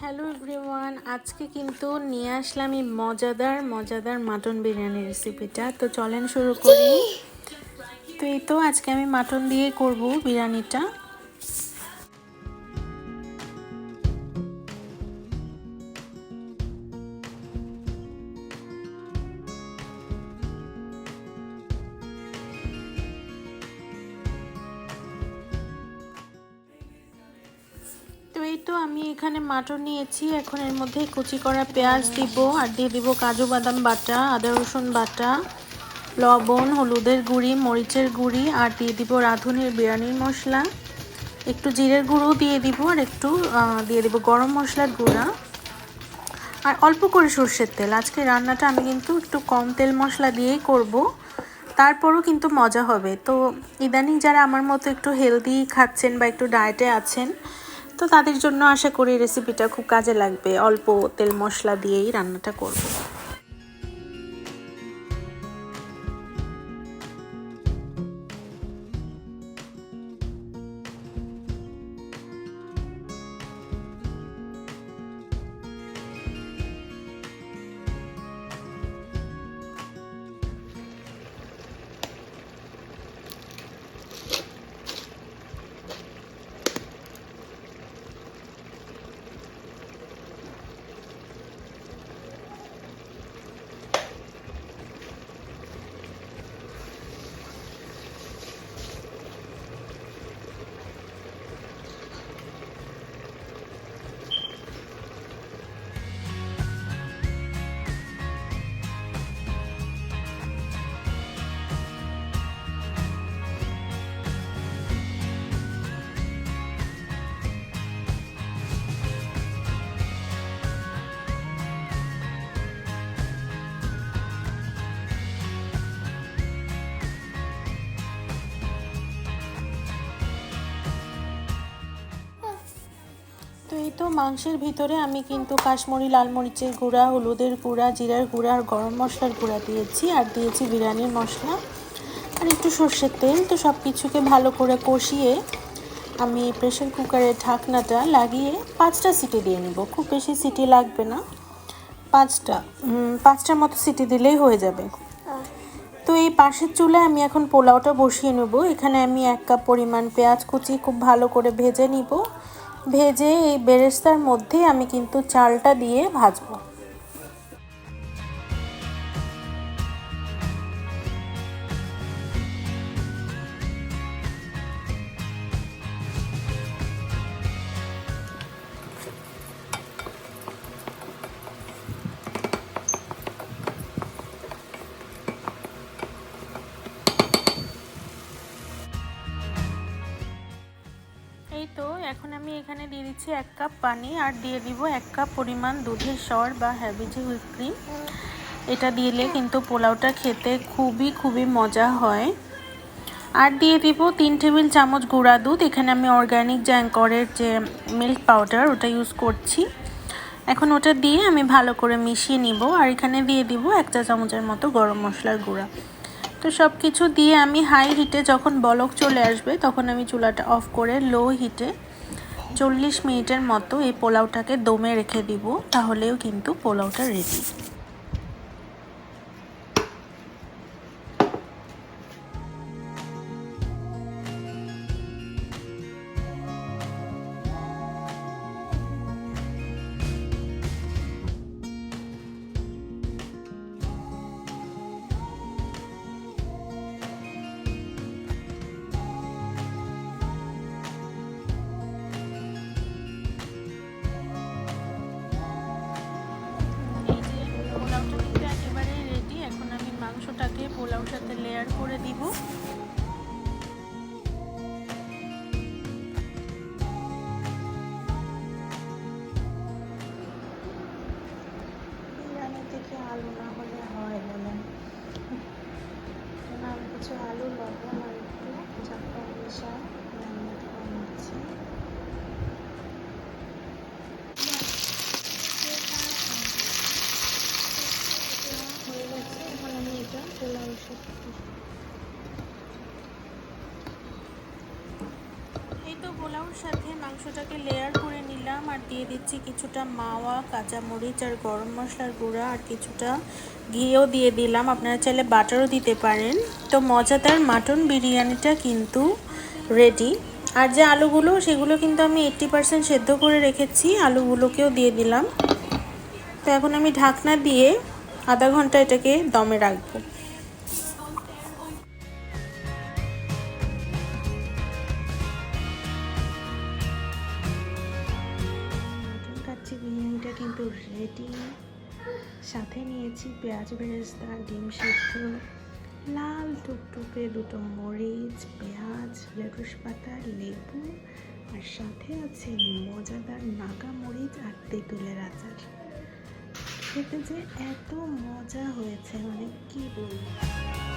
Hello everyone আজকে কিন্তু নিয়ে আসলাম এই মজাদার মজাদার মাটন বিরিয়ানি রেসিপিটা তো চলেন শুরু করি। তো এই তো আজকে আমি মাটন দিয়ে করব বিরিয়ানিটা। তো এই তো আমি এখানে মাটন নিয়েছি। এখন এর মধ্যে কুচি করা পেঁয়াজ দিব আর দিয়ে দিব কাজু বাদাম বাটা, আদা রসুন বাটা, লবণ, হলুদের গুঁড়ি, মরিচের গুঁড়ি আর দিয়ে দিব রাঁধুনির বিরিয়ানির মশলা। একটু জিরের গুঁড়ো দিয়ে দিব আর একটু দিয়ে দিব গরম মশলার গুঁড়া। আর অল্প করে সর্ষের তেল। আজকে রান্নাটা আমি কিন্তু একটু কম তেল মশলা দিয়েই করব। তারপরও কিন্তু মজা হবে। তো ইদানিং যারা আমার মতো একটু হেলদি খাচ্ছেন বা একটু ডায়েটে আছেন তো তাদের জন্য আশা করি রেসিপিটা খুব কাজে লাগবে। অল্প তেল মশলা দিয়েই রান্নাটা করব। তো মাংসের ভিতরে আমি কিন্তু কাশ্মীরি লাল মরিচের গুঁড়া, হলুদের গুঁড়া, জিরার গুঁড়া আর গরম মশলার গুঁড়া দিয়েছি আর দিয়েছি বিরিয়ানির মশলা আর একটু সর্ষের তেল। তো সব কিছুকে ভালো করে কষিয়ে আমি প্রেশার কুকারের ঢাকনাটা লাগিয়ে পাঁচটা সিটি দিয়ে নেব। খুব বেশি সিটি লাগবে না। পাঁচটা পাঁচটার মতো সিটি দিলেই হয়ে যাবে। তো এই পাশের চুলায় আমি এখন পোলাওটা বসিয়ে নেব। এখানে আমি এক কাপ পরিমাণ পেঁয়াজ কুচি খুব ভালো করে ভেজে নিব। ভেজে এই বেরেস্তার মধ্যেই আমি কিন্তু চালটা দিয়ে ভাজবো। দিয়ে দিচ্ছি এক কাপ পানি আর দিয়ে দিব এক কাপ পরিমাণ দুধের সর বা হ্যাবিজি হুইপ ক্রিম। এটা দিলে কিন্তু পোলাওটা খেতে খুবই খুবই মজা হয়। আর দিয়ে দিব তিন টেবিল চামচ গুঁড়া দুধ। এখানে আমি অর্গ্যানিক জ্যাঙ্করের যে মিল্ক পাউডার ওটা ইউজ করছি। এখন ওটা দিয়ে আমি ভালো করে মিশিয়ে নিব। আর এখানে দিয়ে দিব এক চা চামচের মতো গরম মশলার গুঁড়া। তো সব কিছু দিয়ে আমি হাই হিটে যখন বলক চলে আসবে, তখন আমি চুলাটা অফ করে লো হিটে চল্লিশ মিনিটের মতো এই পোলাওটাকে দমে রেখে দিব তাহলেও কিন্তু পোলাওটা রেডি সাথে লেয়ার করে দিব। মাংসটাকে লেয়ার করে নিলাম আর দিয়ে দিচ্ছি কিছুটা মাওয়া, কাঁচামরিচ আর গরম মশলার গুঁড়া আর কিছুটা ঘিও দিয়ে দিলাম। আপনারা চাইলে বাটারও দিতে পারেন। তো মজাদার মাটন বিরিয়ানিটা কিন্তু রেডি আর যে আলুগুলো, সেগুলো কিন্তু আমি এইট্টি পার্সেন্ট সেদ্ধ করে রেখেছি। আলুগুলোকেও দিয়ে দিলাম। তো এখন আমি ঢাকনা দিয়ে আধা ঘণ্টা এটাকে দমে রাখব। বিরিয়ানিটা কিন্তু রেডি সাথে নিয়েছি পেঁয়াজ বেরেস্তা ডিম সিদ্ধ, লাল টুকটুকে দুটো মরিচ, পেঁয়াজ, লেটুস পাতা, লেবু আর সাথে আছে মজাদার নাগা মরিচ আর তেঁতুলের আচার। খেতে যে এত মজা হয়েছে মানে কি বলব?